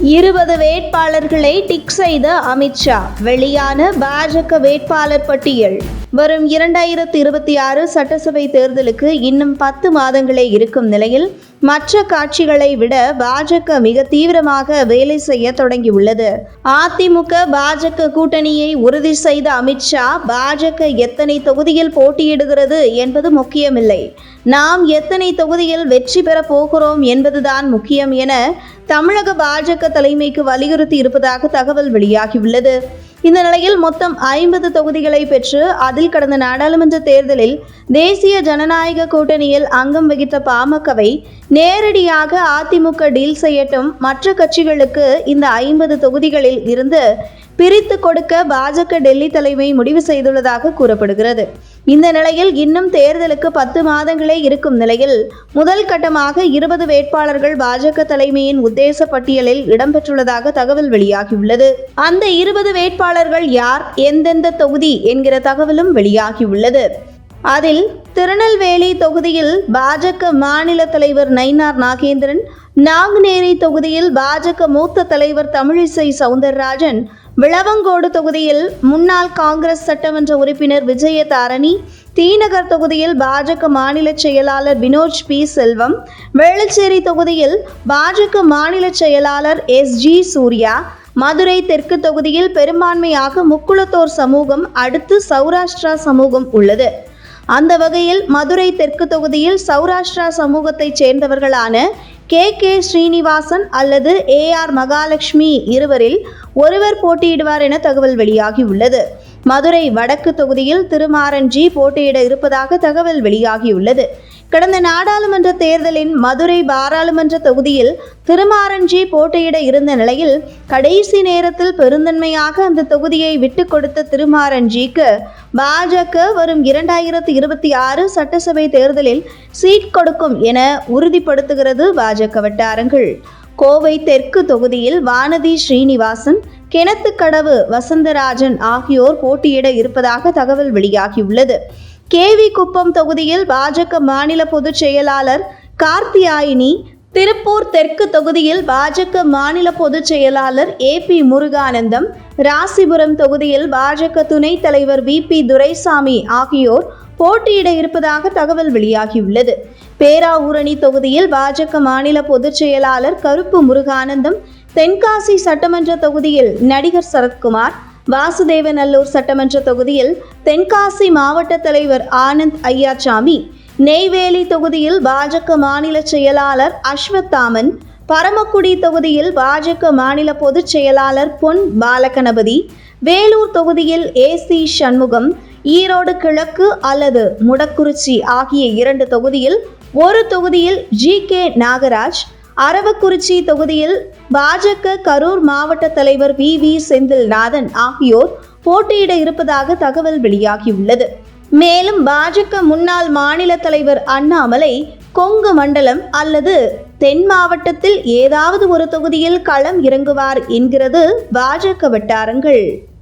இருபது வேட்பாளர்களை டிக் செய்த அமித்ஷா வெளியான பாஜக வேட்பாளர் பட்டியல். வரும் இரண்டாயிரத்தி இருபத்தி ஆறு சட்டசபை தேர்தலுக்கு இன்னும் பத்து மாதங்களே இருக்கும் நிலையில் மற்ற கட்சிகளை விட பாஜக மிக தீவிரமாக வேலை செய்ய தொடங்கியுள்ளது. அதிமுக பாஜக கூட்டணியை உறுதி செய்த அமித்ஷா பாஜக எத்தனை தொகுதியில் போட்டியிடுகிறது என்பது முக்கியமில்லை. நாம் எத்தனை தொகுதியில் வெற்றி பெறப் போகிறோம் என்பதுதான் முக்கியம் என தமிழக பாஜக தலைமைக்கு வலியுறுத்தி இருப்பதாக தகவல் வெளியாகியுள்ளது. இந்த நிலையில் மொத்தம் ஐம்பது தொகுதிகளை பெற்று அதில் கடந்த நாடாளுமன்ற தேர்தலில் தேசிய ஜனநாயக கூட்டணியில் அங்கம் வகித்த பாமகவை நேரடியாக அதிமுக டீல் செய்யட்டும் மற்ற கட்சிகளுக்கு இந்த ஐம்பது தொகுதிகளில் இருந்து பிரித்து கொடுக்க பாஜக டெல்லி தலைமை முடிவு செய்துள்ளதாக கூறப்படுகிறது. இந்த நிலையில் இன்னும் தேர்தலுக்கு பத்து மாதங்களே இருக்கும் நிலையில் முதல் கட்டமாக இருபது வேட்பாளர்கள் பாஜக தலைமையின் உத்தேச பட்டியலில் இடம்பெற்றுள்ளதாக தகவல் வெளியாகியுள்ளது. அந்த இருபது வேட்பாளர்கள் யார்? எந்தெந்த தொகுதி? என்கிற தகவலும் வெளியாகியுள்ளது. அதில் திருநெல்வேலி தொகுதியில் பாஜக மாநில தலைவர் நயினார் நாகேந்திரன் நாங்குநேரி தொகுதியில் பாஜக மூத்த தலைவர் தமிழிசை சவுந்தரராஜன் விளவங்கோடு தொகுதியில் முன்னாள் காங்கிரஸ் சட்டமன்ற உறுப்பினர் விஜய தாரணி தீநகர் தொகுதியில் பாஜக மாநில செயலாளர் வினோஜ் பி. செல்வம் வேளச்சேரி தொகுதியில் பாஜக மாநில செயலாளர் எஸ். ஜி. சூர்யா மதுரை தெற்கு தொகுதியில் பெரும்பான்மையாக முக்குளத்தோர் சமூகம் அடுத்து சௌராஷ்டிரா சமூகம் உள்ளது. அந்த வகையில் மதுரை தெற்கு தொகுதியில் சௌராஷ்டிரா சமூகத்தைச் சேர்ந்தவர்களான கே. கே. ஸ்ரீனிவாசன் அல்லது ஏ. ஆர். மகாலட்சுமி இருவரில் ஒருவர் போட்டியிடுவார் என தகவல் வெளியாகியுள்ளது. மதுரை வடக்கு தொகுதியில் திருமாரஞ்சி போட்டியிட இருப்பதாக தகவல் வெளியாகியுள்ளது. கடந்த நாடாளுமன்ற தேர்தலின் மதுரை பாராளுமன்ற தொகுதியில் திருமாரஞ்சி போட்டியிட இருந்த நிலையில் கடைசி நேரத்தில் பெருந்தன்மையாக அந்த தொகுதியை விட்டு கொடுத்த திருமாரஞ்சிக்கு பாஜக வரும் இரண்டாயிரத்தி இருபத்தி ஆறு சட்டசபை தேர்தலில் சீட் கொடுக்கும் என உறுதிப்படுத்துகிறது பாஜக வட்டாரங்கள். கோவை தெற்கு தொகுதியில் வானதி ஸ்ரீனிவாசன் கிணத்துக்கடவு வசந்தராஜன் ஆகியோர் போட்டியிட இருப்பதாக தகவல் வெளியாகியுள்ளது. கேவி குப்பம் தொகுதியில் பாஜக மாநில பொதுச் செயலாளர் கார்த்தியாயினி திருப்பூர் தெற்கு தொகுதியில் பாஜக மாநில பொதுச் செயலாளர் ஏ பி முருகானந்தம் ராசிபுரம் தொகுதியில் பாஜக துணைத் தலைவர் வி பி துரைசாமி ஆகியோர் போட்டியிட இருப்பதாக தகவல் வெளியாகியுள்ளது. பேராவூரணி தொகுதியில் பாஜக மாநில பொதுச் செயலாளர் கருப்பு முருகானந்தம் தென்காசி சட்டமன்ற தொகுதியில் நடிகர் சரத்குமார் வாசுதேவநல்லூர் சட்டமன்ற தொகுதியில் தென்காசி மாவட்ட தலைவர் ஆனந்த் ஐயாச்சாமி நெய்வேலி தொகுதியில் பாஜக மாநில செயலாளர் அஸ்வத்தாமன் பரமக்குடி தொகுதியில் பாஜக மாநில பொதுச் செயலாளர் பொன் பாலகணபதி வேலூர் தொகுதியில் ஏ சி சண்முகம் ஈரோடு கிழக்கு அல்லது முடக்குறிச்சி ஆகிய இரண்டு தொகுதியில் ஒரு தொகுதியில் ஜி கே நாகராஜ் அரவக்குறிச்சி தொகுதியில் பாஜக கரூர் மாவட்ட தலைவர் வி. வி. செந்தில்நாதன் ஆகியோர் போட்டியிட இருப்பதாக தகவல் வெளியாகியுள்ளது. மேலும் பாஜக முன்னாள் மாநில தலைவர் அண்ணாமலை கொங்கு மண்டலம் அல்லது தென் மாவட்டத்தில் ஏதாவது ஒரு தொகுதியில் களம் இறங்குவார் என்கிறது பாஜக வட்டாரங்கள்.